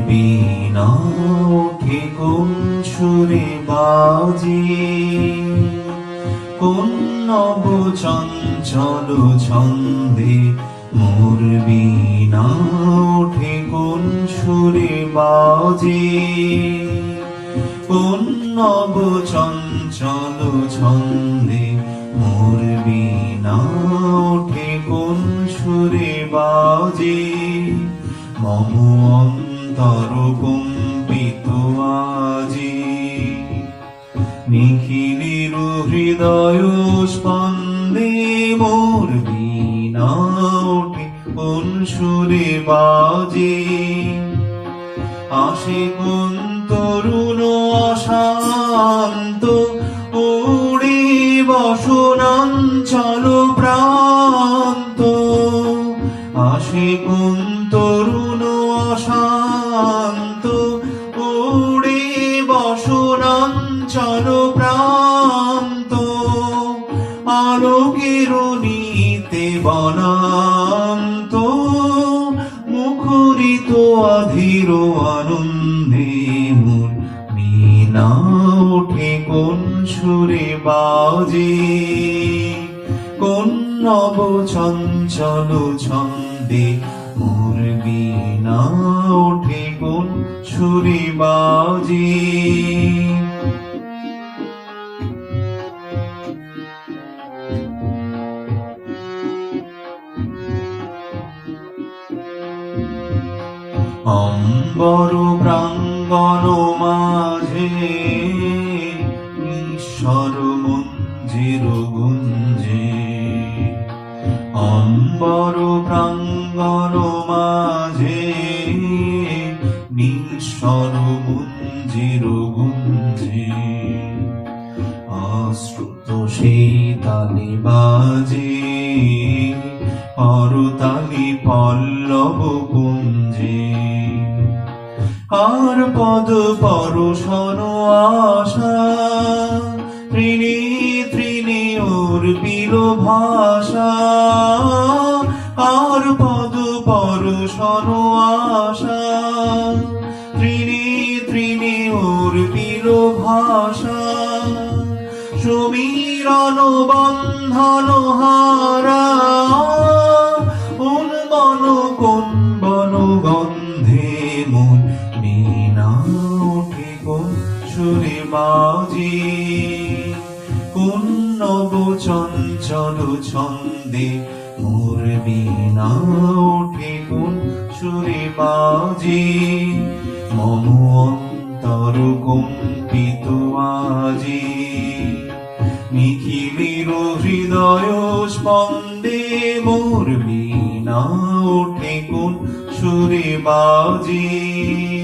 বিনা ওঠে কোন সুরে বাজে? কোন নব চঞ্চল ছন্দে মোর বিনা ওঠে কোন সুরে বাজে? কোন নব চঞ্চল ছন্দে মোর বিনা ওঠে কোন সুরে বাজে? মম কম্পিত আজি নিখিলের হৃদয় স্পন্দে মোর বিনা সুরে বাজে। আসে কোন তরুণ অশান্ত, উড়ে বসনাঞ্চল প্রান্ত। আসে কোন বসনাঞ্চল প্রান্ত আলোকের নিতে বনান্ত, মুখরিত অধীর আনন্দে মন মিনা ওঠে কোন সুরে বাজে, কোন নব চঞ্চল ছন্দে মোর বিনা ওঠে কোন সুরে বাজে। অম্বর প্রাঙ্গণ মাঝে ঈশ্বর মঞ্জির গুঞ্জে অম্বর প্রাঙ্গণ মাঝে নিঃস্বর মঞ্জির গুঞ্জে আশ্রুত সেই তালি বাজে করতালি পল্লব আর পদ পরশন আশা? ত্রিণী ত্রিণী ওর বিল ভাষা। আর পদ পরশন আশা? ত্রিণী ত্রিণী ওর বিল ভাষা। সমীরণ বন্ধন হারা। সুরে বাজে। কোন নব ছন্দে মোর বিনা ওঠে কোন সুরে বাজে। মম অন্তর কম্পিত আজি নিখিলের হৃদয় স্পন্দে মোর বিনা ওঠে কোন সুরে বাজে।